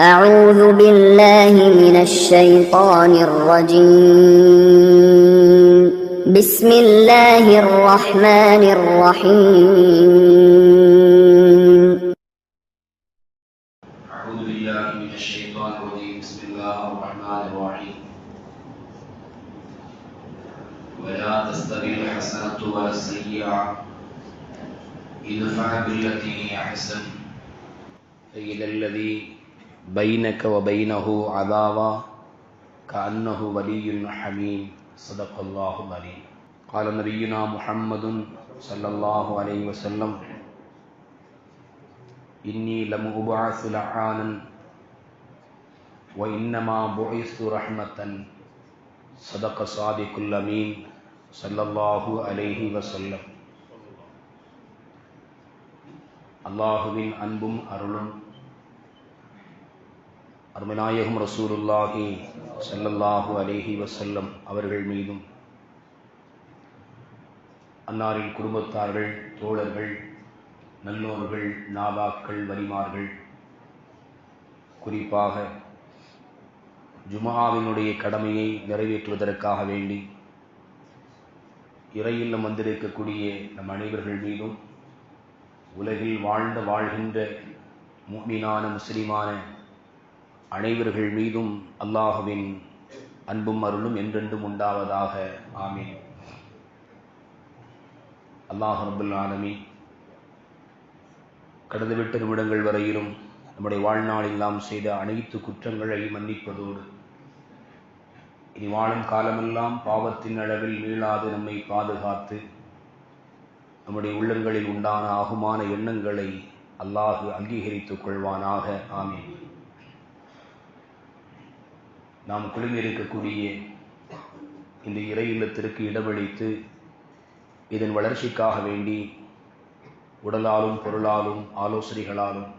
أعوذ بالله من الشيطان الرجيم. بسم الله الرحمن الرحيم. أعوذ بالله من الشيطان الرجيم. بسم الله الرحمن الرحيم. ولا تستوي الحسنة ولا السيئة. ادفع بالتي هي أحسن. فإذا الذي بينك وبينه عداوة كأنه ولي حميم صدق الله العليم قال نبينا محمد صلى الله عليه وسلم إني لم أبعث لعانا وإنما بعثت رحمة صدق صادق الأمين صلى الله عليه وسلم அல்லாஹுவின் அன்பும் அருளும் அருமநாயகம் ரசூலுல்லாஹி செல்லல்லாஹு அலேஹி வசல்லம் அவர்கள் மீதும் அன்னாரின் குடும்பத்தார்கள் தோழர்கள் நல்லோர்கள் நாதாக்கள் வரிமார்கள் குறிப்பாக ஜுமாவினுடைய கடமையை நிறைவேற்றுவதற்காக வேண்டி இறையில்லம் வந்திருக்கக்கூடிய நம் அனைவர்கள் மீதும் உலகில் வாழ்ந்த வாழ்கின்ற முக்மீனான முஸ்லிமான அனைவர்கள் மீதும் அல்லாஹுவின் அன்பும் அருளும் என்றென்றும் உண்டாவதாக. ஆமீன். அல்லாஹ் ரபுல் கடந்த விட்டு நிமிடங்கள் வரையிலும் நம்முடைய வாழ்நாளில் நாம் செய்த அனைத்து குற்றங்களை மன்னிப்பதோடு இனி வாழும் காலமெல்லாம் பாவத்தின் அளவில் மீளாது நம்மை பாதுகாத்து நம்முடைய உள்ளங்களில் உண்டான ஆகுமான எண்ணங்களை அல்லாஹு அங்கீகரித்துக் கொள்வானாக. ஆமீன். நாம் குழுமியிருக்கக்கூடிய இந்த இறை இல்லத்திற்கு இடமளித்து இதன் வளர்ச்சிக்காக வேண்டி உடலாலும் பொருளாலும் ஆலோசனைகளாலும்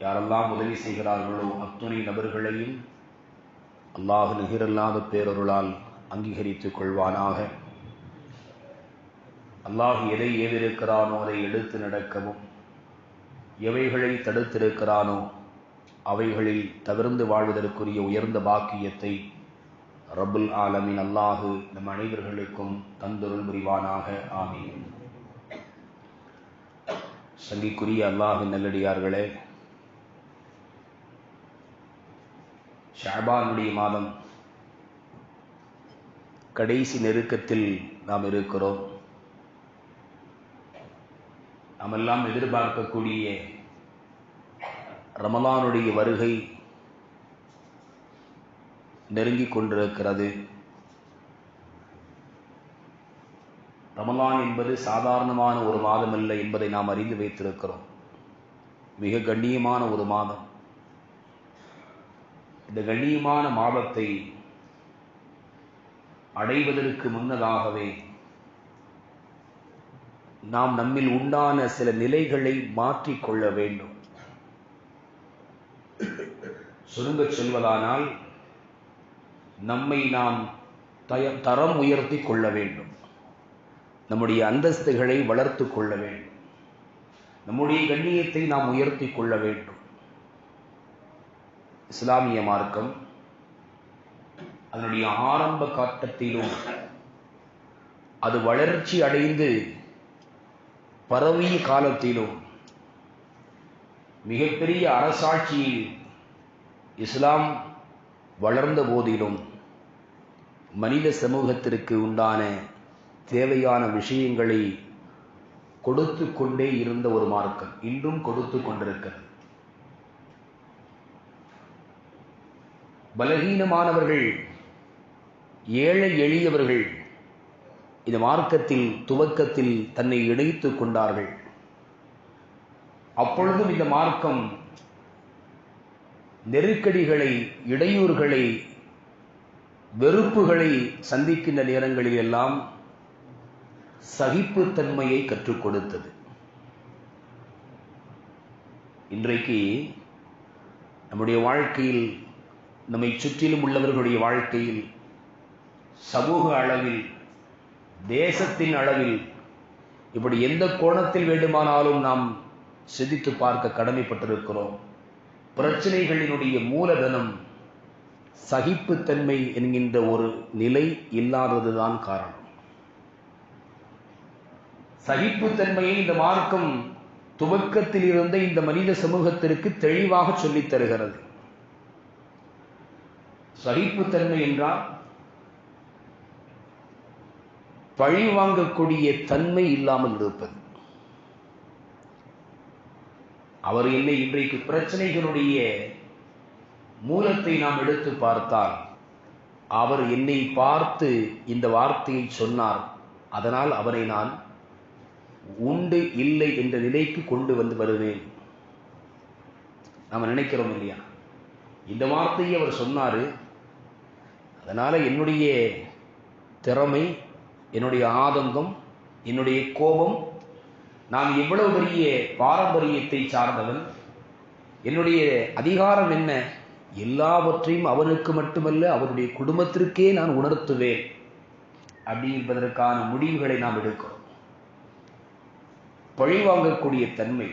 யாரெல்லாம் உதவி செய்கிறார்களோ அத்துணை நபர்களையும் அல்லாஹ் நிகரில்லாத பேரொருளால் அங்கீகரித்துக் கொள்வானாக. அல்லாஹ் எதை ஏவிருக்கிறானோ அதை எடுத்து நடக்கவும் எவைகளை தடுத்திருக்கிறானோ அவைகளில் தவிர்ந்து வாழ்வதற்குரிய உயர்ந்த பாக்கியத்தை ரபுல் ஆலமின் அல்லாஹு நம் அனைவர்களுக்கும் தந்தொருள் புரிவானாக. ஆமீன். சங்கிக்குரிய அல்லாஹு நல்லடியார்களே ஷாபானுடைய மாதம் கடைசி நெருக்கத்தில் நாம் இருக்கிறோம். நாமெல்லாம் எதிர்பார்க்கக்கூடிய ரமலானுடைய வருகை நெருங்கிக் கொண்டிருக்கிறது. ரமலான் என்பது சாதாரணமான ஒரு மாதம் அல்ல என்பதை நாம் அறிந்து வைத்திருக்கிறோம். மிக கண்ணியமான ஒரு மாதம். இந்த கண்ணியமான மாதத்தை அடைவதற்கு முன்னதாகவே நாம் நம்மில் உண்டான சில நிலைகளை மாற்றிக்கொள்ள வேண்டும். சுருங்கச் சொல்வதானால் நம்மை நாம் தய தரம் உயர்த்தி கொள்ள வேண்டும். நம்முடைய அந்தஸ்துகளை வளர்த்து கொள்ள வேண்டும். நம்முடைய கண்ணியத்தை நாம் உயர்த்தி கொள்ள வேண்டும். இஸ்லாமிய மார்க்கம் அதனுடைய ஆரம்ப காட்டத்திலும் அது வளர்ச்சி அடைந்து பரவிய காலத்திலும் மிகப்பெரிய அரசாட்சி இஸ்லாம் வளர்ந்த போதிலும் மனித சமூகத்திற்கு உண்டான தேவையான விஷயங்களை கொடுத்து கொண்டே இருந்த ஒரு மார்க்கம். இன்றும் கொடுத்து கொண்டிருக்கிறது. பலகீனமானவர்கள் ஏழை எளியவர்கள் இந்த மார்க்கத்தில் துவக்கத்தில் தன்னை இணைத்து கொண்டார்கள். அப்பொழுதும் இந்த மார்க்கம் நெருக்கடிகளை இடையூறுகளை வெறுப்புகளை சந்திக்கின்ற நேரங்களில் எல்லாம் சகிப்புத்தன்மையை கற்றுக் கொடுத்தது. இன்றைக்கு நம்முடைய வாழ்க்கையில் நம்மை சுற்றிலும் உள்ளவர்களுடைய வாழ்க்கையில் சமூக அளவில் தேசத்தின் அளவில் இப்படி எந்த கோணத்தில் வேண்டுமானாலும் நாம் சிந்தித்து பார்க்க கடமைப்பட்டிருக்கிறோம். பிரச்சனைகளினுடைய மூலதனம் சகிப்புத்தன்மை என்கின்ற ஒரு நிலை இல்லாததுதான் காரணம். சகிப்புத்தன்மையை இந்த மார்க்கம் துவக்கத்தில் இருந்த இந்த மனித சமூகத்திற்கு தெளிவாக சொல்லித் தருகிறது. சகிப்புத்தன்மை என்றால் பழி வாங்கக்கூடிய தன்மை இல்லாமல் இருப்பது. அவர் என்னை இன்றைக்கு பிரச்சனைகளுடைய மூலத்தை நாம் எடுத்து பார்த்தால் அவர் என்னை பார்த்து இந்த வார்த்தையை சொன்னார். அதனால் அவரை நான் உண்டு இல்லை என்ற நிலைக்கு கொண்டு வந்து வருவேன். நாம் நினைக்கிறோம் இல்லையா? இந்த வார்த்தையை அவர் சொன்னார். அதனால் என்னுடைய திறமை என்னுடைய ஆதங்கம் என்னுடைய கோபம் நான் எவ்வளவு பெரிய பாரம்பரியத்தை சார்ந்தவன்? என்னுடைய அதிகாரம் என்ன? எல்லாவற்றையும் அவனுக்கு மட்டுமல்ல அவருடைய குடும்பத்திற்கே நான் உணர்த்துவேன். அப்படி என்பதற்கான முடிவுகளை நாம் எடுக்கிறோம். பழிவாங்கக்கூடிய தன்மை.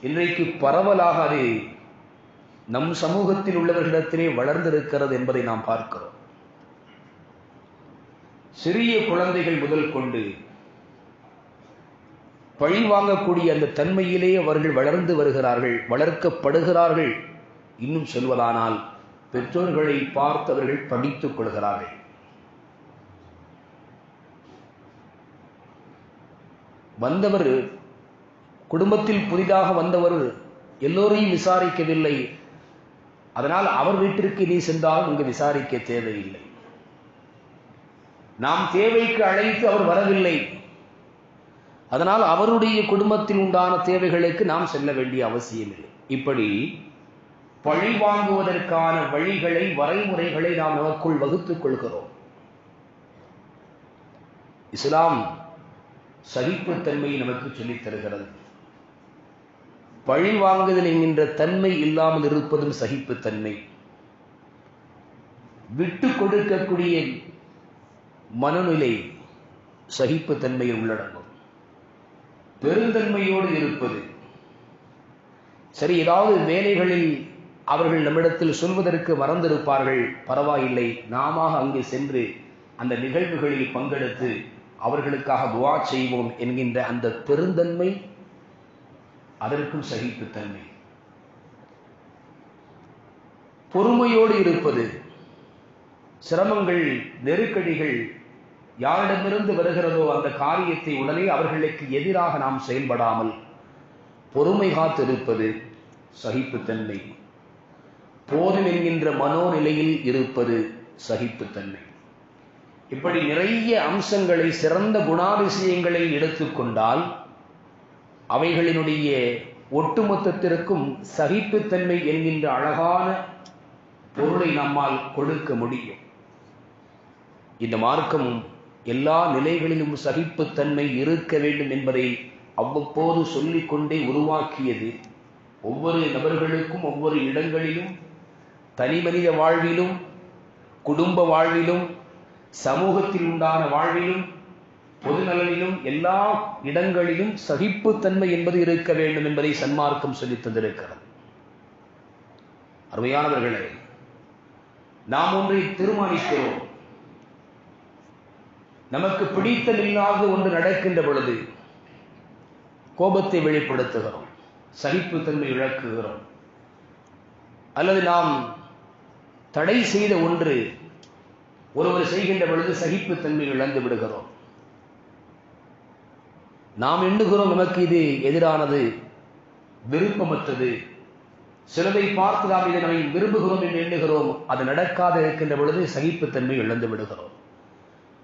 இன்றைக்கு பரவலாக அது நம் சமூகத்தில் உள்ளவர்களிடத்திலே வளர்ந்திருக்கிறது என்பதை நாம் பார்க்கிறோம். சிறிய குழந்தைகள் முதல் கொண்டு பழி வாங்கக்கூடிய அந்த தன்மையிலே அவர்கள் வளர்ந்து வருகிறார்கள் வளர்க்கப்படுகிறார்கள். இன்னும் சொல்வதானால் பெற்றோர்களை பார்த்தவர்கள் படித்துக் கொள்கிறார்கள். வந்தவர் குடும்பத்தில் புதிதாக வந்தவர் எல்லோரையும் விசாரிக்கவில்லை. அதனால் அவர் வீட்டிற்கு நீ சென்றால் இங்கு விசாரிக்க தேவையில்லை. நாம் தேவைக்கு அழைத்து அவர் வரவில்லை. அதனால் அவருடைய குடும்பத்தில் உண்டான தேவைகளுக்கு நாம் செல்ல வேண்டிய அவசியமில்லை. இப்படி பழி வாங்குவதற்கான வழிகளை வரைமுறைகளை நாம் நமக்குள் வகுத்துக் கொள்கிறோம். இஸ்லாம் சகிப்புத்தன்மையை நமக்கு சொல்லித் தருகிறது. பழி வாங்குதல் என்கின்ற தன்மை இல்லாமல் இருப்பதும் சகிப்புத்தன்மை. விட்டு கொடுக்கக்கூடிய மனநிலை சகிப்புத்தன்மையை உள்ளடங்கும். பெருந்தன்மையோடு இருப்பது. சரி ஏதாவது வேலைகளில் அவர்கள் நம்மிடத்தில் சொல்வதற்கு மறந்திருப்பார்கள் பரவாயில்லை நாம அங்கு சென்று அந்த நிகழ்வுகளில் பங்கெடுத்து அவர்களுக்காக துவா செய்வோம் என்கின்ற அந்த பெருந்தன்மை அதற்கும் சகிப்புத்தன்மை. பொறுமையோடு இருப்பது சிரமங்கள் நெருக்கடிகள் யாரிடமிருந்து வருகிறதோ அந்த காரியத்தை உடனே அவர்களுக்கு எதிராக நாம் செயல்படாமல் பொறுமை காத்திருப்பது சகிப்புத்தன்மை. போதும் என்கின்ற மனோநிலையில் இருப்பது சகிப்புத்தன்மை. இப்படி நிறைய அம்சங்களை சிறந்த குணாதிசயங்களை எடுத்துக்கொண்டால் அவைகளினுடைய ஒட்டுமொத்தத்திற்கும் சகிப்புத்தன்மை என்கின்ற அழகான பொருளை நம்மால் கொடுக்க முடியும். இந்த மார்க்கம் எல்லா நிலைகளிலும் சகிப்புத்தன்மை இருக்க வேண்டும் என்பதை அவ்வப்போது சொல்லிக்கொண்டே உருவாக்கியது. ஒவ்வொரு நபர்களுக்கும் ஒவ்வொரு இடங்களிலும் தனி மனித வாழ்விலும் குடும்ப வாழ்விலும் சமூகத்தில் உண்டான வாழ்விலும் பொதுநலனிலும் எல்லா இடங்களிலும் சகிப்புத்தன்மை என்பது இருக்க வேண்டும் என்பதை சன்மார்க்கம் சொல்லி தந்திருக்கிறது. அருமையானவர்களே நாம் ஒன்றை தீர்மானிக்கிறோம். நமக்கு பிடித்தல் இல்லாத ஒன்று நடக்கின்ற பொழுது கோபத்தை வெளிப்படுத்துகிறோம் சகிப்புத்தன்மை இழக்குகிறோம். அல்லது நாம் தடை செய்த ஒன்று ஒருவர் செய்கின்ற பொழுது சகிப்புத்தன்மை இழந்து விடுகிறோம். நாம் எண்ணுகிறோம் நமக்கு இது எதிரானது விருப்பமற்றது. சிலதை பார்த்து நாம் இதை நம்மை விரும்புகிறோம் என்று எண்ணுகிறோம். அது நடக்காத இருக்கின்ற பொழுது சகிப்புத்தன்மை இழந்து விடுகிறோம்.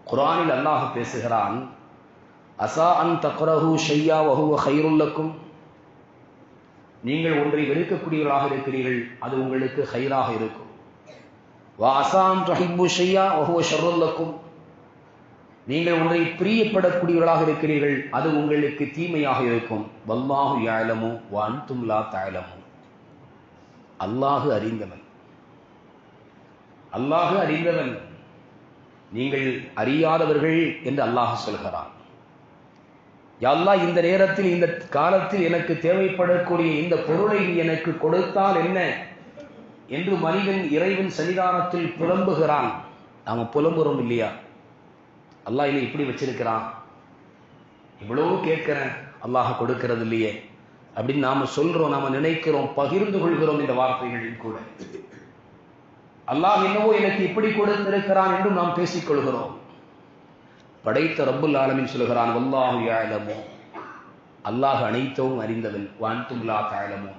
குரானில் அல்லாஹ் பேசுகிறான் அசா அன் தக்ரஹு ஷையா வஹுவ ஹைருல்லக்கும் நீங்கள் ஒன்றை வெறுக்கக்கூடியவர்களாக இருக்கிறீர்கள் அது உங்களுக்கு ஹைராக இருக்கும். வா அசாம் ரஹிபு ஷையா வஹுவ ஷர்ருல்லக்கும் நீங்கள் ஒன்றை பிரியப்படக்கூடியவர்களாக இருக்கிறீர்கள் அது உங்களுக்கு தீமையாக இருக்கும். வல்லாஹு யாழமு வான் தும்லா தாயலமு அல்லாஹு அறிந்தவன். அல்லாஹு அறிந்தவன். நீங்கள் அறியாதவர்கள் என்று அல்லாஹ் சொல்கிறான். யல்லா இந்த நேரத்தில் இந்த காலத்தில் எனக்கு தேவைப்படக்கூடிய இந்த பொருளை எனக்கு கொடுத்தால் என்ன? என்று மனிதன் இறைவன் சன்னிதானத்தில் புலம்புகிறான். நாம புலம்புறோம் இல்லையா? அல்லாஹ் என்னை இப்படி வச்சிருக்கிறான். இவ்வளவு கேட்கிறேன் அல்லாஹ் கொடுக்கிறது இல்லையே. அப்படின்னு நாம சொல்றோம் நாம நினைக்கிறோம் பகிர்ந்து கொள்கிறோம் இந்த வார்த்தைகளில் கூட. அல்லாஹ் என்னவோ எனக்கு இப்படி கொடுத்திருக்கிறான் என்றும் நாம் பேசிக் கொள்கிறோம் படைத்த ரப்புல் ஆலமின் சொல்கிறான் வல்லாஹு யாழமோ அல்லாஹ் அனைத்தவும் அறிந்தவன் வான்தும் தாயலமோ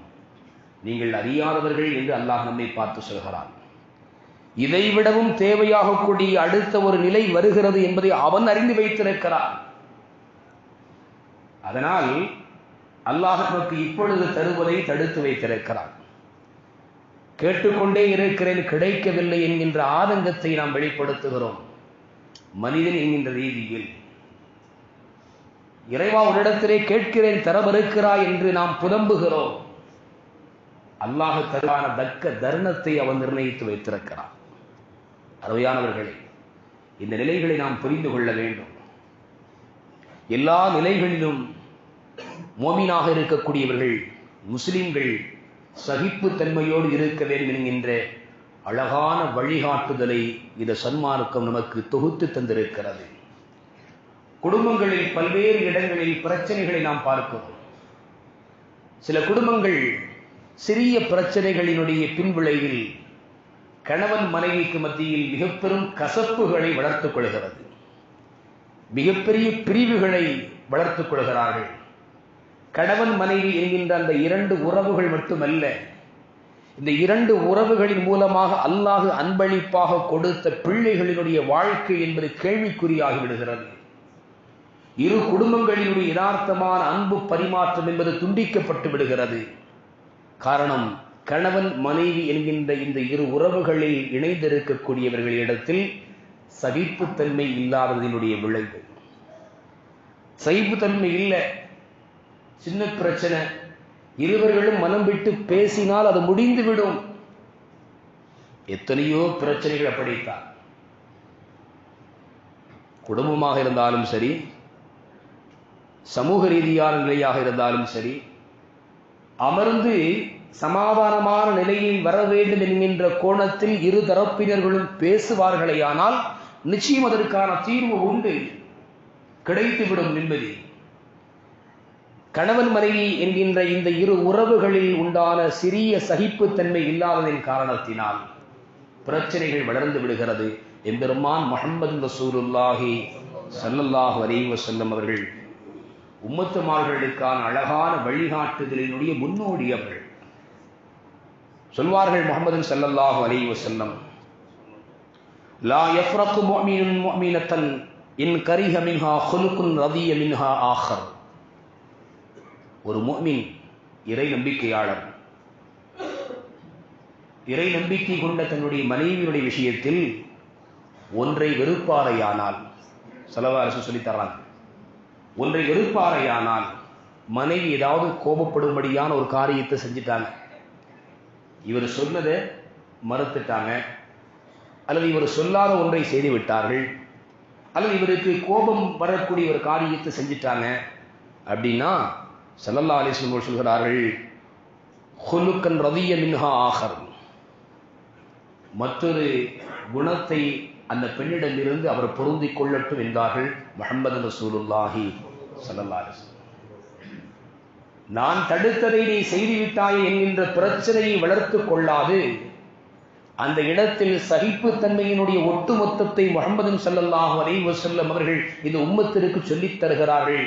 நீங்கள் அறியாதவர்கள் என்று அல்லாஹ் நம்மை பார்த்து சொல்கிறான். இதைவிடவும் தேவையாகக்கூடிய அடுத்த ஒரு நிலை வருகிறது என்பதை அவன் அறிந்து வைத்திருக்கிறான். அதனால் அல்லாஹ் நமக்கு இப்பொழுது தருவதை தடுத்து வைத்திருக்கிறான். கேட்டுக்கொண்டே இருக்கிறேன் கிடைக்கவில்லை என்கின்ற ஆதங்கத்தை நாம் வெளிப்படுத்துகிறோம். மனிதன் என்கின்ற ரீதியில் இறைவா உன்னிடத்திலே கேட்கிறேன் தரவிருக்கிறாய் என்று நாம் புலம்புகிறோம் அல்லாஹ் தருவான தக்க தருணத்தை அவன் நிர்ணயித்து வைத்திருக்கிறான். அருமையானவர்களே இந்த நிலைகளை நாம் புரிந்து கொள்ள வேண்டும். எல்லா நிலைகளிலும் மோமினாக இருக்கக்கூடியவர்கள் முஸ்லிம்கள் சகிப்பு தன்மையோடு இருக்க வேண்டும் என்கின்ற அழகான வழிகாட்டுதலை இந்த சன்மார்க்கம் நமக்கு தொகுத்து தந்திருக்கிறது. குடும்பங்களில் பல்வேறு இடங்களில் பிரச்சனைகளை நாம் பார்க்கிறோம். சில குடும்பங்கள் சிறிய பிரச்சனைகளினுடைய பின்விளைவில் கணவன் மனைவிக்கு மத்தியில் மிக பெரும் கசப்புகளை வளர்த்துக் கொள்கிறது. மிகப்பெரிய பிரிவுகளை வளர்த்துக் கொள்கிறார்கள். கணவன் மனைவி என்கின்ற அந்த இரண்டு உறவுகள் மட்டுமல்ல இந்த இரண்டு உறவுகளின் மூலமாக அல்லாஹு அன்பளிப்பாக கொடுத்த பிள்ளைகளினுடைய வாழ்க்கை என்பது கேள்விக்குறியாகி விடுகிறது. இரு குடும்பங்களினுடைய யதார்த்தமான அன்பு பரிமாற்றம் என்பது துண்டிக்கப்பட்டு விடுகிறது. காரணம் கணவன் மனைவி என்கின்ற இந்த இரு உறவுகளில் இணைந்திருக்கக்கூடியவர்களிடத்தில் சகிப்புத்தன்மை இல்லாததினுடைய விளைவு. சகிப்புத்தன்மை இல்லை. சின்ன பிரச்சனை. இருவர்களும் மனம் விட்டு பேசினால் அது முடிந்துவிடும். எத்தனையோ பிரச்சனைகள் அப்படித்தான். குடும்பமாக இருந்தாலும் சரி சமூக ரீதியான நிலையாக இருந்தாலும் சரி அமர்ந்து சமாதானமான நிலையில் வர வேண்டும் என்கின்ற கோணத்தில் இரு தரப்பினர்களும் பேசுவார்களேயானால் நிச்சயம் அதற்கான தீர்வு உண்டு. கிடைத்துவிடும் நிம்மதி. கணவன் மனைவி என்கின்ற இந்த இரு உறவுகளில் உண்டான சிறிய சகிப்புத்தன்மை இல்லாததின் காரணத்தினால் பிரச்சனைகள் வளர்ந்து விடுகிறது. எம்பெருமான் முகமது ரசூலுல்லாஹி சல்லல்லாஹ் வரைவ செல்லும் அவர்கள் உம்மத்துமார்களுக்கான அழகான வழிகாட்டுதலினுடைய முன்னோடி அவர்கள். சொல்வார்கள் முகமது சல்லல்லாஹ் வரைவ செல்லம் லா எஃப்ரக்கு முஃமினுன் மோமீனத்தன் இன் கரிஹ மின்ஹா ஹுலுக்குன் ரதிய மின்ஹா ஆஹர். ஒரு மோமின் இறை நம்பிக்கையாளர். இறை நம்பிக்கை கொண்ட தன்னுடைய மனைவியுடைய விஷயத்தில் ஒன்றை வெறுப்பாரையானால் செலவ அரசு ஒன்றை வெறுப்பாரையானால் மனைவி ஏதாவது கோபப்படும்படியான ஒரு காரியத்தை செஞ்சிட்டாங்க. இவர் சொன்னதை மறுத்துட்டாங்க. அல்லது இவர் சொல்லாத ஒன்றை செய்து விட்டார்கள் அல்லது இவருக்கு கோபம் வரக்கூடிய ஒரு காரியத்தை செஞ்சிட்டாங்க. அப்படின்னா சல்லல்லா அலிஸ்லம் சொல்கிறார்கள் ஹொலுக்கன் ரதிய மின்ஹா ஆகர் மற்றொரு குணத்தை அந்த பெண்ணிடமிருந்து அவர் பொருந்தி கொள்ளட்டும் என்றார்கள் முகமது ரசூலுல்லாஹி சல்லல்லா அலிஸ்லம் நான் தடுத்ததை நீ செய்துவிட்டாயே என்கின்ற பிரச்சனையை வளர்த்து கொள்ளாது. அந்த இடத்தில் சகிப்புத்தன்மையினுடைய ஒட்டுமொத்தத்தை முகமது சல்லல்லாஹு அலைஹி வஸல்லம் அவர்கள் இந்த உம்மத்திற்கு சொல்லித் தருகிறார்கள்.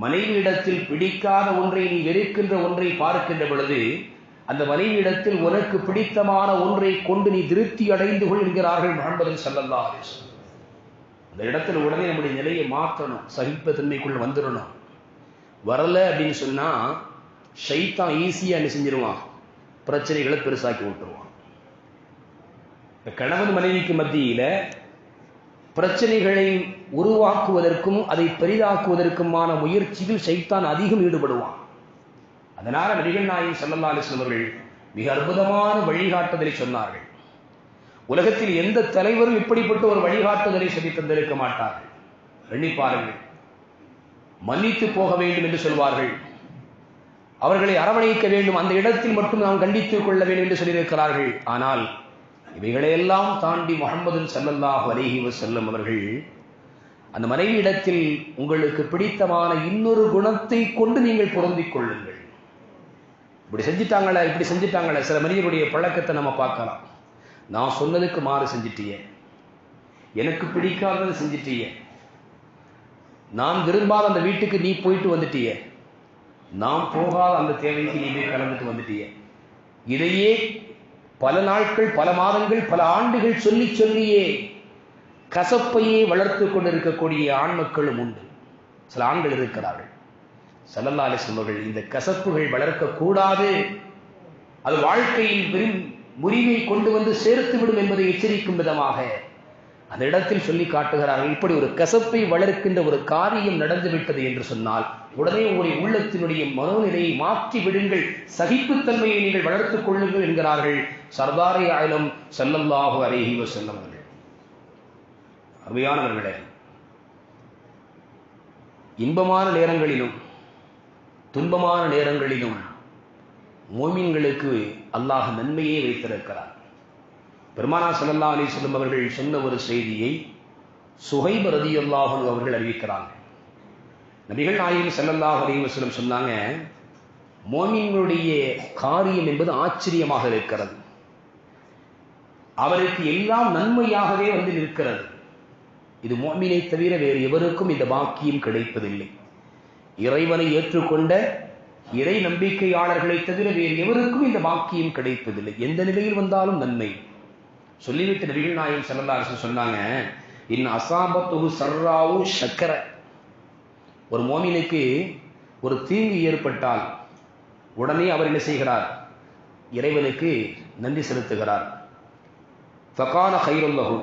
மனைவியிடத்தில் பிடிக்காத ஒன்றை நீ வெறுக்கின்ற ஒன்றை பார்க்கின்ற பொழுது அந்த மனைவியிடத்தில் உனக்கு பிடித்தமான ஒன்றை கொண்டு நீ திருப்தி அடைந்து கொள் என்கிறார்கள் முகமது சல்லல்லா அந்த இடத்துல உடனே நம்முடைய நிலையை மாற்றணும் சகிப்புத்தன்மைக்குள்ள வந்துடணும். வரல அப்படின்னு சொன்னா ஷைத்தான் ஈஸியா என்ன செஞ்சிருவான்? பிரச்சனைகளை பெருசாக்கி விட்டுருவான். இந்த கணவன் மனைவிக்கு மத்தியில பிரச்சனைகளை உருவாக்குவதற்கும் அதை பெரிதாக்குவதற்குமான முயற்சியில் சைத்தான் அதிகம் ஈடுபடுவான். அதனால நபிகள் நாயகம் சல்லல்லா அலிஸ்லம் அவர்கள் மிக அற்புதமான வழிகாட்டுதலை சொன்னார்கள். உலகத்தில் எந்த தலைவரும் இப்படிப்பட்ட ஒரு வழிகாட்டுதலை சொல்லி தந்திருக்க மாட்டார்கள். எண்ணி பாருங்கள். மன்னித்து போக வேண்டும் என்று சொல்வார்கள். அவர்களை அரவணைக்க வேண்டும். அந்த இடத்தில் மட்டும் நாம் கண்டித்துக் கொள்ள வேண்டும் என்று சொல்லியிருக்கிறார்கள். ஆனால் இவைகளையெல்லாம் தாண்டி முகமது சல்லல்லாஹு அலைஹி செல்லும் அவர்கள் அந்த மனைவியிடத்தில் உங்களுக்கு பிடித்தமான இன்னொரு குணத்தை கொண்டு நீங்கள் பொருந்திக் கொள்ளுங்கள். இப்படி செஞ்சிட்டாங்களே இப்படி செஞ்சிட்டாங்களே சில மனிதருடைய பழக்கத்தை நம்ம பார்க்கலாம். நான் சொன்னதுக்கு மாறு செஞ்சிட்டிய. எனக்கு பிடிக்காததை செஞ்சிட்டிய. நான் விரும்பாத அந்த வீட்டுக்கு நீ போயிட்டு வந்துட்டிய. நாம் போகாத அந்த தேவைக்கு நீ போய் கலந்துட்டு வந்துட்டிய. இதையே பல நாட்கள் பல மாதங்கள் பல ஆண்டுகள் சொல்லி சொல்லியே கசப்பையே வளர்த்து கொண்டிருக்கக்கூடிய ஆண் மக்களும் உண்டு. சில ஆண்கள் இருக்கிறார்கள். சல்லல்லா சொல்வர்கள் இந்த கசப்புகள் வளர்க்கக்கூடாது அது வாழ்க்கையில் முறிவை கொண்டு வந்து சேர்த்து விடும் என்பதை எச்சரிக்கும் விதமாக அந்த இடத்தில் சொல்லி காட்டுகிறார்கள் இப்படி ஒரு கசப்பை வளர்க்கின்ற ஒரு காரியம் நடந்துவிட்டது என்று சொன்னால் உடனே உங்களுடைய உள்ளத்தினுடைய மனோநிலையை மாற்றி விடுங்கள் சகிப்புத்தன்மையை நீங்கள் வளர்த்துக் கொள்ளுங்கள் என்கிறார்கள் சர்தாரி ஆயிலம் செல்லல்லாஹு அருகி செல்லவர்கள் அவர்கள். அருமையானவர்களே இன்பமான நேரங்களிலும் துன்பமான நேரங்களிலும் மோமின்களுக்கு அல்லாஹ் நன்மையே வைத்திருக்கிறார் பெருமானா சல்லா அலிஸ்லம் அவர்கள் சொன்ன ஒரு செய்தியை சுஹைப் ரதி அவர்கள் அறிவிக்கிறாங்க. நபிகள் நாயகம் செல்லல்லாஹ் அலி வசலம் சொன்னாங்க மோமின்களுடைய காரியம் என்பது ஆச்சரியமாக இருக்கிறது. அவருக்கு எல்லாம் நன்மையாகவே வந்து நிற்கிறது. இது மோமினை தவிர வேறு எவருக்கும் இந்த பாக்கியம் கிடைப்பதில்லை. இறைவனை ஏற்றுக்கொண்ட இறை நம்பிக்கையாளர்களை தவிர வேறு எவருக்கும் இந்த பாக்கியம் கிடைப்பதில்லை. எந்த நிலையில் வந்தாலும் நன்மை. சொல்லிவிட்டு நபிகள் நாயகம் செல்லல்லா அரசு சொன்னாங்க இன் அசாபத்து சர்ராவு சக்கர ஒரு மோமினுக்கு ஒரு தீங்கு ஏற்பட்டால் உடனே அவர் என்ன செய்கிறார்? இறைவனுக்கு நன்றி செலுத்துகிறார். ஃபகான ஹைருல்லஹு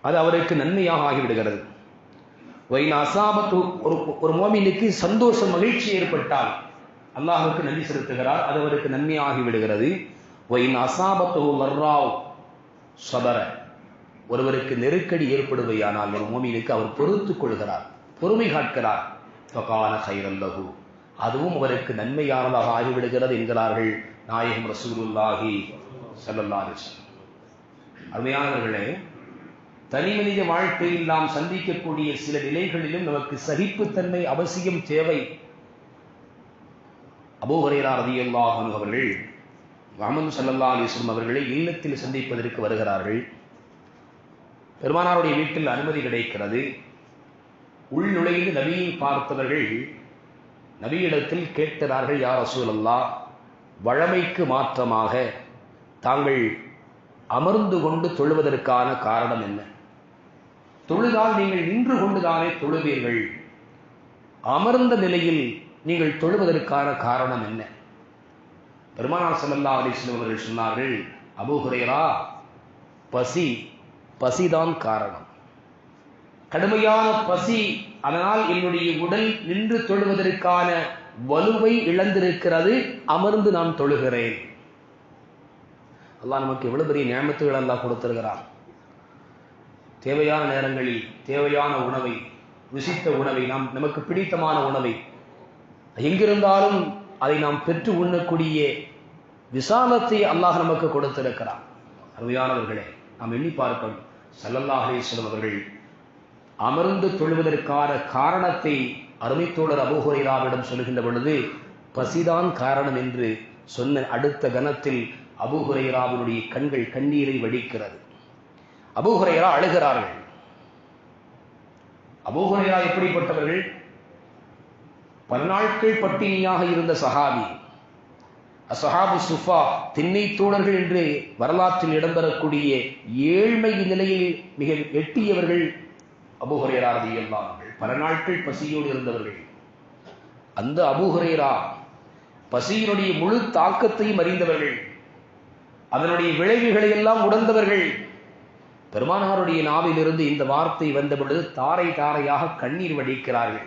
அது அவருக்கு நன்மையாக ஆகிவிடுகிறது. வைன் அசாபத்து ஒரு ஒரு மோமினுக்கு சந்தோஷம் மகிழ்ச்சி ஏற்பட்டால் அல்லாஹுக்கு நன்றி செலுத்துகிறார். அது அவருக்கு நன்மையாகி விடுகிறது. வைன் அசாபத்து வர்ராவ் சபர. ஒருவருக்கு நெருக்கடி ஏற்படுவையானால் ஒரு மோமினுக்கு அவர் பொறுத்துக் கொள்கிறார் பொறுமை காட்கிறார். ஃபகான ஹைரல்லஹு அதுவும் அவருக்கு நன்மையானதாக ஆகிவிடுகிறது என்கிறார்கள் நாயகம் ரசூலுல்லாஹி ஸல்லல்லாஹு அருமையானவர்களே தனி மனித வாழ்க்கையில் நாம் சந்திக்கக்கூடிய சில நிலைகளிலும் நமக்கு சகிப்புத்தன்மை அவசியம் தேவை. அபூஹரேரா ரதியல்லாஹு அவர்கள் முகமது சல்லல்லா அலிஸ்லம் அவர்களை இல்லத்தில் சந்திப்பதற்கு வருகிறார்கள். பெருமானாருடைய வீட்டில் அனுமதி கிடைக்கிறது. உள் நுழைந்து நபியை பார்த்தவர்கள் நபியிடத்தில் கேட்கிறார்கள் யார் அசூலல்லா வழமைக்கு மாற்றமாக தாங்கள் அமர்ந்து கொண்டு தொழுவதற்கான காரணம் என்ன? தொழுதால் நீங்கள் நின்று கொண்டுதானே தொழுவீர்கள். அமர்ந்த நிலையில் நீங்கள் தொழுவதற்கான காரணம் என்ன? பெருமானார் சல்லல்லா அலிஸ்லம் அவர்கள் சொன்னார்கள் அபுஹுரேரா பசி பசிதான் காரணம். கடுமையான பசி அதனால் என்னுடைய உடல் நின்று தொழுவதற்கான வலுவை இழந்திருக்கிறது அமர்ந்து நான் தொழுகிறேன். அல்லாஹ் நமக்கு எவ்வளவு பெரிய நியமத்துகள் அல்லாஹ் கொடுத்திருக்கிறான். தேவையான நேரங்களில் தேவையான உணவை ருசித்த உணவை நாம் நமக்கு பிடித்தமான உணவை எங்கிருந்தாலும் அதை நாம் பெற்று உண்ணக்கூடிய விசாலத்தை அல்லாஹ் நமக்கு கொடுத்திருக்கிறான். அருமையானவர்களே நாம் எண்ணி பார்க்கணும். சல்லல்லாஹே அலிஸ்லம் அவர்கள் அமர்ந்து தொழுவதற்கான காரணத்தை அருமைத்தோழர் அபுஹுரைராவிடம் சொல்கின்ற பொழுது பசிதான் காரணம் என்று சொன்ன அடுத்த கணத்தில் அபுஹுரைராவினுடைய கண்கள் கண்ணீரை வடிக்கிறது. அபுஹுரைரா அழுகிறார்கள். அபுஹுரைரா எப்படிப்பட்டவர்கள்? பல நாட்கள் பட்டினியாக இருந்த சஹாபி அசஹாபு சுஃபா திண்ணை தோழர்கள் என்று வரலாற்றில் இடம்பெறக்கூடிய ஏழ்மை நிலையில் மிக எட்டியவர்கள் அபுஹுரேரா எல்லாம் பல நாட்கள் பசியோடு இருந்தவர்கள். அந்த அபுஹுரேரா பசியினுடைய முழு தாக்கத்தையும் அறிந்தவர்கள். அதனுடைய விளைவுகளை எல்லாம் உணர்ந்தவர்கள். பெருமானாருடைய நாவிலிருந்து இந்த வார்த்தை வந்த பொழுது தாரை தாரையாக கண்ணீர் வடிக்கிறார்கள்.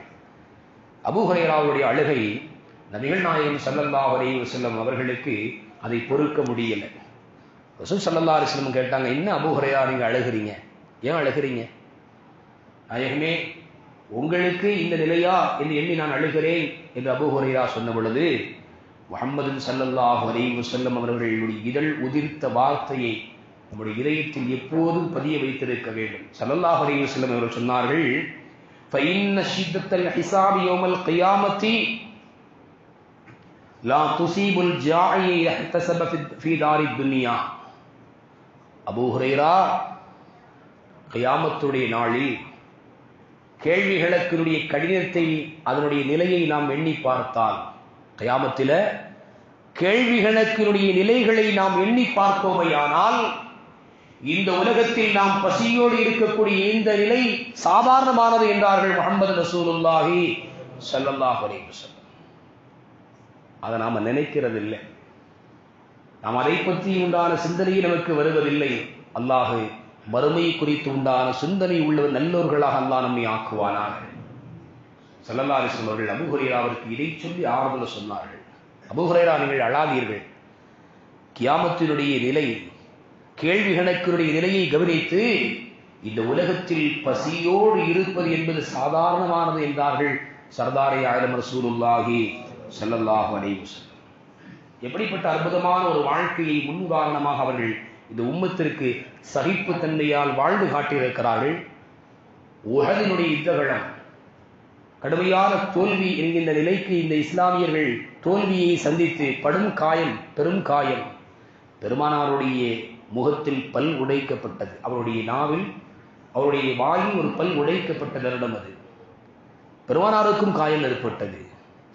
அபுஹுரேராவுடைய அழுகை நபிகள் நாயகம் சல்லல்லா அலி வசல்லம் அவர்களுக்கு அதை பொறுக்க முடியலை. ரசூல் சல்லல்லா அலிஸ்லம் கேட்டாங்க என்ன அபுஹரையா நீங்கள் அழுகிறீங்க? ஏன் அழுகிறீங்க? நாயகமே உங்களுக்கு இந்த நிலையா என்று எண்ணி நான் அழுகிறேன் என்று அபு சொன்ன பொழுது முகமது சல்லல்லாஹ் அலைஹி செல்லும் அவர்களுடைய இதழ் உதிர்த்த வார்த்தையை நம்முடைய இதயத்தில் எப்போதும் பதிய வைத்திருக்க வேண்டும். சல்லல்லாஹ் அலைஹி செல்லும் அவர்கள் சொன்னார்கள் فإن شدة الحساب يوم القيامة لا تصيب الجاعي احتسب في دار الدنيا அபூ ஹுரைரா கியாமத்துடைய நாளில் கேள்விகளுக்கினுடைய கடினத்தை அதனுடைய நிலையை நாம் எண்ணி பார்த்தால் கயாமத்தில கேள்விகளுக்கினுடைய நிலைகளை நாம் எண்ணி பார்த்தோமையானால் இந்த உலகத்தில் நாம் பசியோடு இருக்கக்கூடிய இந்த நிலை சாதாரணமானது என்றார்கள் முகமது ரசூலுல்லாஹி ஸல்லல்லாஹு அலைஹி அதை நாம நினைக்கிறது இல்லை நாம் அதை பற்றி உண்டான சிந்தனையை நமக்கு வருவதில்லை. அல்லாஹு வறுமை குறித்து உண்டான சிந்தனை உள்ளவர் நல்லோர்களாக அல்லாஹ் நம்மை ஆக்குவானாக. சல்லல்லா அலிஸ்லம் அவர்கள் அபுஹுரேரா அவருக்கு இதை சொல்லி ஆறுதல் சொன்னார்கள். அபுஹுரேரா நீங்கள் அழாதீர்கள். கியாமத்தினுடைய நிலை கேள்வி கணக்கினுடைய நிலையை கவனித்து இந்த உலகத்தில் பசியோடு இருப்பது என்பது சாதாரணமானது என்றார்கள் சர்தாரி ஆயிரம் ரசூலுல்லாஹி ஸல்லல்லாஹு அலைஹி எப்படிப்பட்ட அற்புதமான ஒரு வாழ்க்கையை முன் உதாரணமாக அவர்கள் இந்த உம்மத்திற்கு சகிப்புத்தன்மையால் வாழ்ந்து காட்டியிருக்கிறார்கள். உலகினுடைய யுத்தகலம் கடுமையான தோல்வி என்கின்ற நிலைக்கு இந்த இஸ்லாமியர்கள் தோல்வியை சந்தித்து படும் காயம் பெரும் காயம். பெருமானாருடைய முகத்தில் பல் உடைக்கப்பட்டது. அவருடைய நாவில் அவருடைய வாயில் ஒரு பல் உடைக்கப்பட்ட தருணம் அது. பெருமானாருக்கும் காயம் ஏற்பட்டது.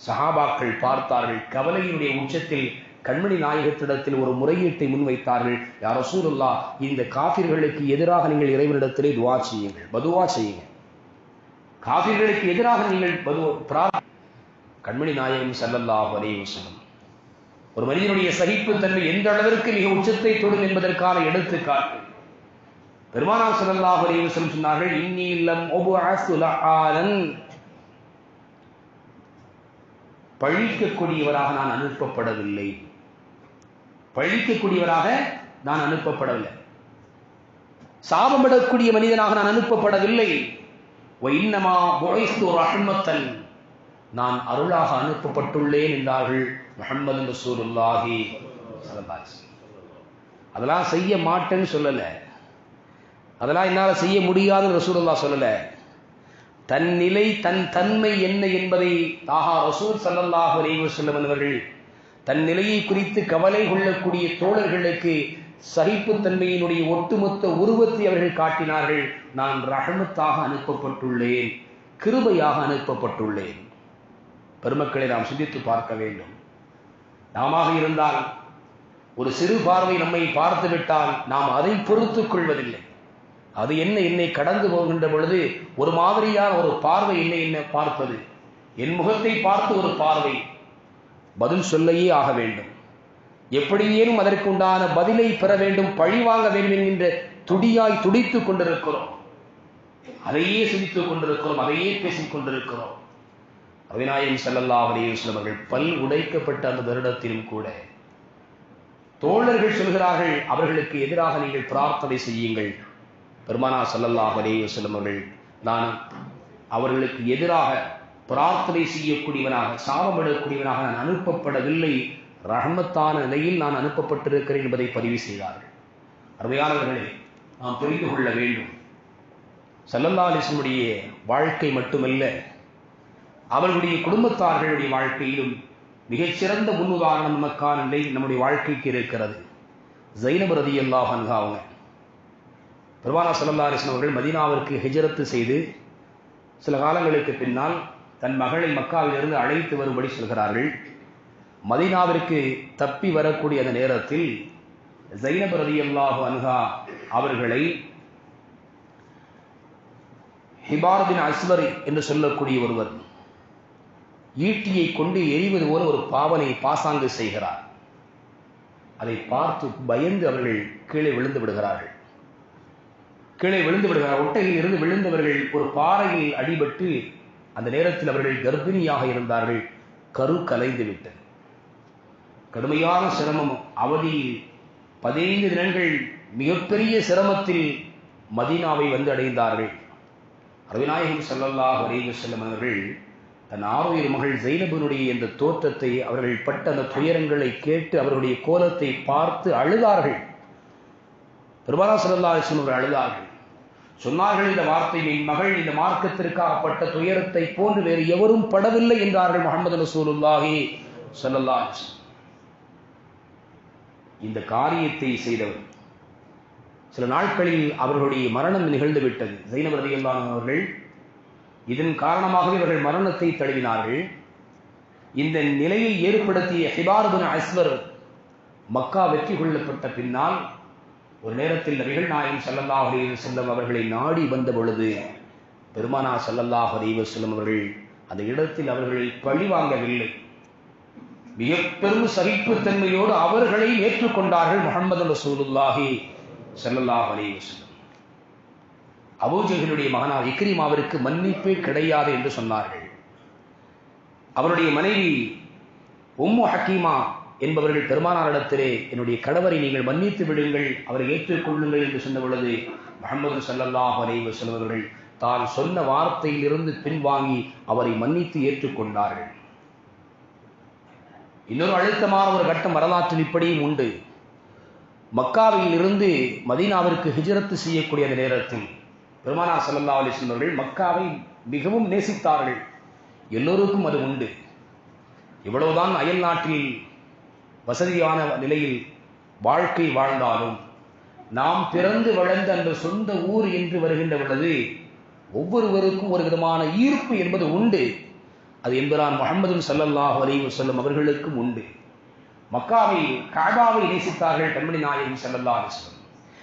சஹாபாக்கள் பார்த்தார்கள் கவலையினுடைய உச்சத்தில் கண்மணி நாயகத்திடத்தில் ஒரு முறையீட்டை முன்வைத்தார்கள். யார் ரசூலுல்லா இந்த காபிர்களுக்கு எதிராக நீங்கள் இறைவனிடத்திலே துவா செய்யுங்கள் பதுவா செய்யுங்கள். காபிர்களுக்கு எதிராக நீங்கள் பது பிரார்த்த கண்மணி நாயகம் செல்லல்லா வரையும் செல்லும் ஒரு மனிதனுடைய சகிப்புத்தன்மை எந்த அளவிற்கு மிக உச்சத்தை தொடும் என்பதற்கான எடுத்துக்காட்டு. பெருமானார் ஸல்லல்லாஹு அலைஹி சொன்னார்கள் இன்னி இல்லம் உபஅஸு லஆலன். பழிக்கக்கூடியவராக நான் அனுப்பப்படவில்லை. பழிக்கக்கூடியவராக நான் அனுப்பப்படவில்லை. சாபமிடக்கூடிய மனிதனாக நான் அனுப்பப்படவில்லை. இன்னமா புழைஸ்து ரஹ்மத்தன். நான் அருளாக அனுப்பப்பட்டுள்ளேன் என்றார்கள் முகமது ரசூலுல்லாஹி அதெல்லாம் செய்ய மாட்டேன்னு சொல்லல. அதெல்லாம் என்னால் செய்ய முடியாதுன்னு ரசூலுல்லா சொல்லல. தன் நிலை தன் தன்மை என்ன என்பதை தாகா ரசூல் சல்லல்லாஹ் அலைஹி செல்லும் என்பவர்கள் தன் நிலையை குறித்து கவலை கொள்ளக்கூடிய தோழர்களுக்கு சகிப்புத்தன்மையினுடைய ஒட்டுமொத்த உருவத்தை அவர்கள் காட்டினார்கள். நான் ரஹமத்தாக அனுப்பப்பட்டுள்ளேன் கிருபையாக அனுப்பப்பட்டுள்ளேன். பெருமக்களை நாம் சிந்தித்து பார்க்க வேண்டும். நாம இருந்தால் ஒரு சிறு பார்வை நம்மை பார்த்துவிட்டால் நாம் அதை பொறுத்துக் கொள்வதில்லை. அது என்ன என்னை கடந்து போகின்ற பொழுது ஒரு மாதிரியான ஒரு பார்வை என்னை என்ன பார்ப்பது? என் முகத்தை பார்த்து ஒரு பார்வை பதில் சொல்லையே ஆக வேண்டும். எப்படியேனும் அதற்கு உண்டான பதிலை பெற வேண்டும் பழி வாங்க வேண்டும் என்கின்ற துடியாய் துடித்துக் கொண்டிருக்கிறோம். அதையே சிந்தித்துக் கொண்டிருக்கிறோம் அதையே பேசிக் கொண்டிருக்கிறோம். அவிநாயகம் செல்லல்லா அலையம் அவர்கள் பல் உடைக்கப்பட்ட அந்த வருடத்திலும் கூட தோழர்கள் சொல்கிறார்கள் அவர்களுக்கு எதிராக நீங்கள் பிரார்த்தனை செய்யுங்கள். பெருமானா சல்லல்லாஹ் அலையம் அவர்கள் நான் அவர்களுக்கு எதிராக பிரார்த்தனை செய்யக்கூடியவனாக சாபமிடக்கூடியவனாக நான் அனுப்பப்படவில்லை. ரஹமத்தான நிலையில் நான் அனுப்பப்பட்டிருக்கிறேன் என்பதை பதிவு செய்தார்கள். அருமையானவர்களே நாம் புரிந்து கொள்ள வேண்டும். சல்லல்லா அலிசனுடைய வாழ்க்கை மட்டுமல்ல அவர்களுடைய குடும்பத்தார்களுடைய வாழ்க்கையிலும் மிகச்சிறந்த முன்னுதாரணம் நமக்கான நிலை நம்முடைய வாழ்க்கைக்கு இருக்கிறது. ஜைனப் ரதி அல்லாஹ் அவங்க. பெருமானா சல்லல்லா அலிஸ்லாம் அவர்கள் மதீனாவிற்கு ஹிஜரத்து செய்து சில காலங்களுக்கு பின்னால் தன் மகளை மக்காவிலிருந்து அழைத்து வரும்படி சொல்கிறார்கள். மதீனாவிற்கு தப்பி வரக்கூடிய அந்த நேரத்தில் ஜைனப் ரதி அல்லாஹு அன்ஹா அவர்களை ஹிபாரதின் அஸ்வரி என்று சொல்லக்கூடிய ஒருவர் ஈட்டியை கொண்டு எரிவது போல ஒரு பாவனை பாசாங்கு செய்கிறார். அதை பார்த்து பயந்து அவர்கள் கீழே விழுந்து விடுகிறார்கள். கீழே விழுந்து விடுகிறார். ஒட்டையில் இருந்து விழுந்தவர்கள் ஒரு பாறையில் அடிபட்டு அந்த நேரத்தில் அவர்கள் கர்ப்பிணியாக இருந்தார்கள். கரு கலைந்து விட்டது. கடுமையான சிரமம். அவதியில் பதினைந்து தினங்கள் மிகப்பெரிய சிரமத்தில் மதீனாவை வந்து அடைந்தார்கள். ரவிநாயகம் ஸல்லல்லாஹு அலைஹி வஸல்லம் அவர்கள் தன் ஆறுயிர் மகள் ஜெயினபனுடைய இந்த தோற்றத்தை அவர்கள் பட்ட அந்த துயரங்களை கேட்டு அவர்களுடைய கோலத்தை பார்த்து அழுதார்கள். பெருமானா ஸல்லல்லாஹு அவர்கள் அழுதார்கள். சொன்னார்கள் இந்த வார்த்தை என் மகள் இந்த மார்க்கத்திற்காக பட்ட துயரத்தை போன்று வேறு எவரும் படவில்லை என்றார்கள் முகமது ரசூலுல்லாஹி ஸல்லல்லாஹு இந்த காரியத்தை செய்தவர். சில நாட்களில் அவர்களுடைய மரணம் நிகழ்ந்து விட்டது. அவர்கள் இதன் காரணமாகவே இவர்கள் மரணத்தை தழுவினார்கள். இந்த நிலையை ஏற்படுத்திய ஹிபார்பின் அஸ்வர் மக்கா வெற்றி கொள்ளப்பட்ட பின்னால் ஒரு நேரத்தில் நபிகள் நாயகம் சல்லல்லாஹ் அலைஹி அவர்களை நாடி வந்த பொழுது பெருமானா சல்லல்லாஹ் அலைஹி அவர்கள் அந்த இடத்தில் அவர்களை பழி வாங்கவில்லை. மிக பெரும் சகிப்புத்தன்மையோடு அவர்களை ஏற்றுக்கொண்டார்கள் முகமது ரசூலுல்லாஹி ஸல்லல்லாஹு அலிவசல்லம் வஸல்லம் மகனார் இக்ரிமாவிற்கு மன்னிப்பே கிடையாது என்று சொன்னார்கள். அவருடைய மனைவி உம்மு ஹக்கீமா என்பவர்கள் பெருமானாரிடத்திலே என்னுடைய கணவரை நீங்கள் மன்னித்து விடுங்கள் அவரை ஏற்றுக்கொள்ளுங்கள் என்று சொன்ன பொழுது முகமது சல்லாஹ் அலைஹி செல்வர்கள் தான் சொன்ன வார்த்தையிலிருந்து பின்வாங்கி அவரை மன்னித்து ஏற்றுக்கொண்டார்கள் இன்னொரு அழுத்தமான ஒரு கட்டம் வரலாற்றில் இப்படியும் உண்டு. மக்காவில் இருந்து மதீனாவிற்கு ஹிஜரத்து செய்யக்கூடிய அந்த நேரத்தில் பெருமானா சல்லா அலிஸ்லம் அவர்கள் மக்காவை மிகவும் நேசித்தார்கள். எல்லோருக்கும் அது உண்டு. இவ்வளவுதான் அயல் நாட்டில் வசதியான நிலையில் வாழ்க்கை வாழ்ந்தாலும் நாம் பிறந்து வளர்ந்த அந்த சொந்த ஊர் என்று வருகின்ற பொழுது ஒவ்வொருவருக்கும் ஒரு விதமான ஈர்ப்பு என்பது உண்டு. அது என்பதான் முகமது சல்லல்லாஹ் அலைஹி செல்லும் அவர்களுக்கும் உண்டு. மக்காவை காபாவை நேசித்தார்கள் கண்மணி நாயகம் சல்லல்லா அலிஸ்லம்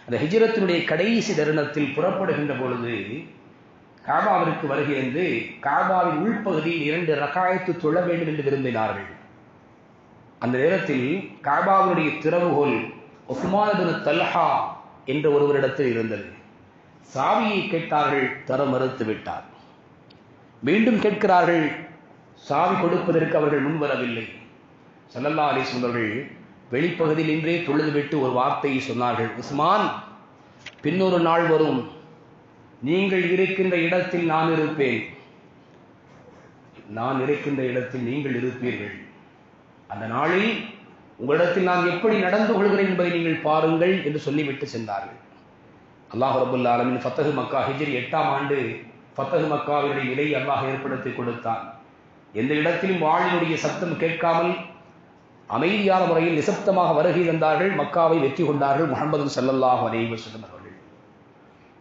அந்த ஹிஜரத்தினுடைய கடைசி தருணத்தில் புறப்படுகின்ற பொழுது காபாவிற்கு வருகிறது காபாவின் உள்பகுதியில் இரண்டு ரகாயத்து தொழ வேண்டும் என்று விரும்பினார்கள். அந்த நேரத்தில் காபாவுடைய திறவுகோல் உஸ்மான் தல்ஹா என்ற ஒருவரிடத்தில் இருந்தது. சாவியை கேட்டார்கள் தர மறுத்து விட்டார். மீண்டும் கேட்கிறார்கள் சாவி கொடுப்பதற்கு அவர்கள் முன்வரவில்லை. சல்லல்லா அலிஸ்லம் அவர்கள் வெளிப்பகுதியில் இன்றே தொழுதுவிட்டு ஒரு வார்த்தையை சொன்னார்கள். உஸ்மான் பின்னொரு நாள் வரும். நீங்கள் இருக்கின்ற இடத்தில் நான் இருப்பேன். நான் இருக்கின்ற இடத்தில் நீங்கள் இருப்பீர்கள். அந்த நாளில் உங்களிடத்தில் நான் எப்படி நடந்து கொள்கிறேன் என்பதை நீங்கள் பாருங்கள் என்று சொல்லிவிட்டு சென்றார்கள். அல்லாஹ் ரபுல்லா ஆலமின் ஃபத்தகு மக்கா ஹிஜ்ரி எட்டாம் ஆண்டு ஃபத்தகு மக்காவினுடைய நிலையை அல்லாஹ் ஏற்படுத்தி கொடுத்தான். எந்த இடத்திலும் வாழினுடைய சத்தம் கேட்காமல் அமைதியான முறையில் நிசப்தமாக வருகை தந்தார்கள் மக்காவை வெற்றி கொண்டார்கள் முகமது ஸல்லல்லாஹு அலைவசம் அவர்கள்.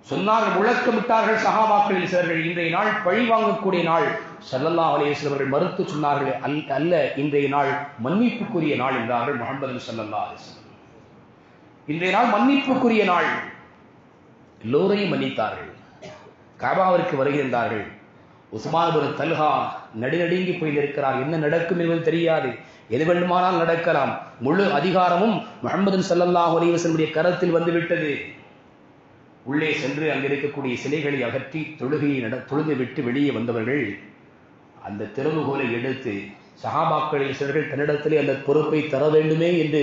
சொன்னார்கள் முழக்கமிட்டார்கள் சகாபாக்களில் சிலர்கள் இன்றைய நாள் பழி வாங்கக்கூடிய நாள். சல்லல்லாஹ் அலைஹி அவர்கள் மறுத்து சொன்னார்கள் அல் அல்ல இன்றைய நாள் மன்னிப்புக்குரிய நாள் என்றார்கள் முகமது சல்லல்லா அலைஹி இன்றைய நாள் மன்னிப்புக்குரிய நாள். எல்லோரையும் மன்னித்தார்கள். காபாவிற்கு வருகின்றார்கள் உஸ்மான் தல்ஹா நடுநடுங்கி போய் நிற்கிறார் என்ன நடக்கும் என்பது தெரியாது. எது வேண்டுமானால் நடக்கலாம். முழு அதிகாரமும் முகமது ஸல்லல்லாஹு அலைஹி கரத்தில் வந்துவிட்டது. உள்ளே சென்று அங்கிருக்கக்கூடிய சிலைகளை அகற்றி தொழுகையை நட தொழுது விட்டு வெளியே வந்தவர்கள் அந்த திறவுகோலை எடுத்து சஹாபாக்களில் சிலர்கள் தன்னிடத்திலே அந்த பொறுப்பை தர வேண்டுமே என்று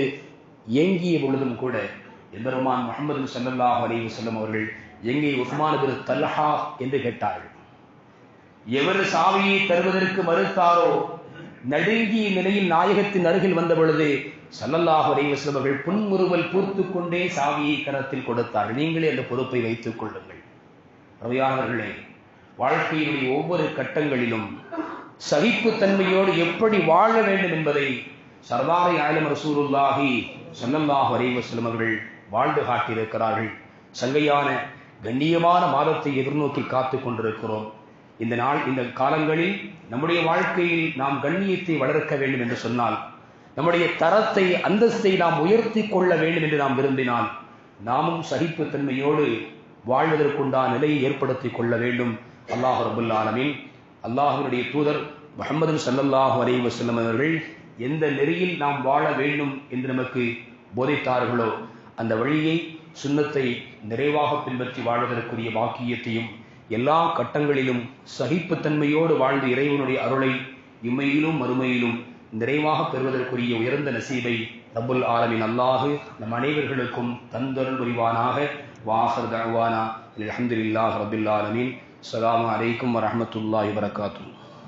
ஏங்கிய பொழுதும் கூட எம்பெருமான் முகமது ஸல்லல்லாஹு அலிவசல்லம் அவர்கள் எங்கே உஸ்மான் தல்ஹா என்று கேட்டார்கள். எவர் சாவியை தருவதற்கு மறுத்தாரோ நடுங்கிய நிலையில் நாயகத்தின் அருகில் வந்த பொழுது சல்லல்லாஹ் அலைஹி அவர்கள் புன்முறுவல் பூர்த்து கொண்டே சாவியை கரத்தில் கொடுத்தார் நீங்களே அந்த பொறுப்பை வைத்துக் கொள்ளுங்கள். ரவியானவர்களே வாழ்க்கையினுடைய ஒவ்வொரு கட்டங்களிலும் சகிப்புத்தன்மையோடு எப்படி வாழ வேண்டும் என்பதை சர்தாரை ஆலம் ரசூலுல்லாஹி சல்லல்லாஹு அலைஹி அவர்கள் வாழ்ந்து காட்டியிருக்கிறார்கள். சங்கையான கண்ணியமான மாதத்தை எதிர்நோக்கி காத்து கொண்டிருக்கிறோம். இந்த நாள் இந்த காலங்களில் நம்முடைய வாழ்க்கையில் நாம் கண்ணியத்தை வளர்க்க வேண்டும் என்று சொன்னால் நம்முடைய தரத்தை அந்தஸ்தை நாம் உயர்த்தி கொள்ள வேண்டும் என்று நாம் விரும்பினால் நாமும் சகிப்புத்தன்மையோடு வாழ்வதற்குண்டான நிலையை ஏற்படுத்தி கொள்ள வேண்டும். அல்லாஹ் ரபுல் ஆலமீன். அல்லாஹுடைய தூதர் முகமது சல்லல்லாஹு அலைஹி வஸல்லம் அவர்கள் எந்த நெறியில் நாம் வாழ வேண்டும் என்று நமக்கு போதித்தார்களோ அந்த வழியை சுண்ணத்தை நிறைவாக பின்பற்றி வாழ்வதற்குரிய வாக்கியத்தையும் எல்லா கட்டங்களிலும் சகிப்புத்தன்மையோடு வாழ்ந்து இறைவனுடைய அருளை இம்மையிலும் மறுமையிலும் நிறைவாக பெறுவதற்குரிய உயர்ந்த நசீபை ரபுல் ஆலமின் அல்லாஹு நம் அனைவர்களுக்கும் தந்தருள் புரிவானாக. வாஹர் தவானா அல்ஹம்துலில்லாஹ் ரபில் ஆலமீன். அஸ்ஸலாமு அலைக்கும் வரஹ்மத்துல்லாஹி வரகாத்துஹு